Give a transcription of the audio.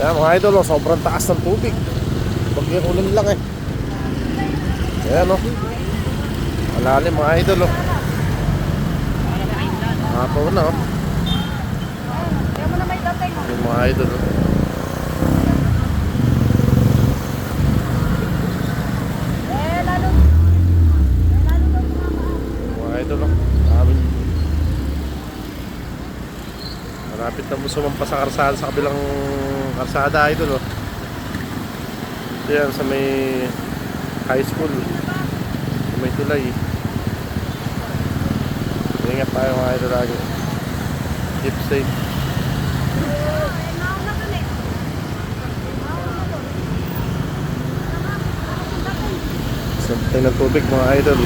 Kaya mga idol, oh, sobrang taas ng tubig. Bagyang ulan lang eh. Ayan oh. Malalim mga idol oh. Na oh. Kaya mo na may dating. Yung mga idol oh. Eh, lalo. Eh, lalo daw tumama. Mga idol oh. Dami. Malapit na sumampa sa karsada sa kabilang karsada idol oh. Ito yan sa may high school. May tulay. Ingat tayo mga idol lagi. Keep safe. Sampai ng tubig mga idol.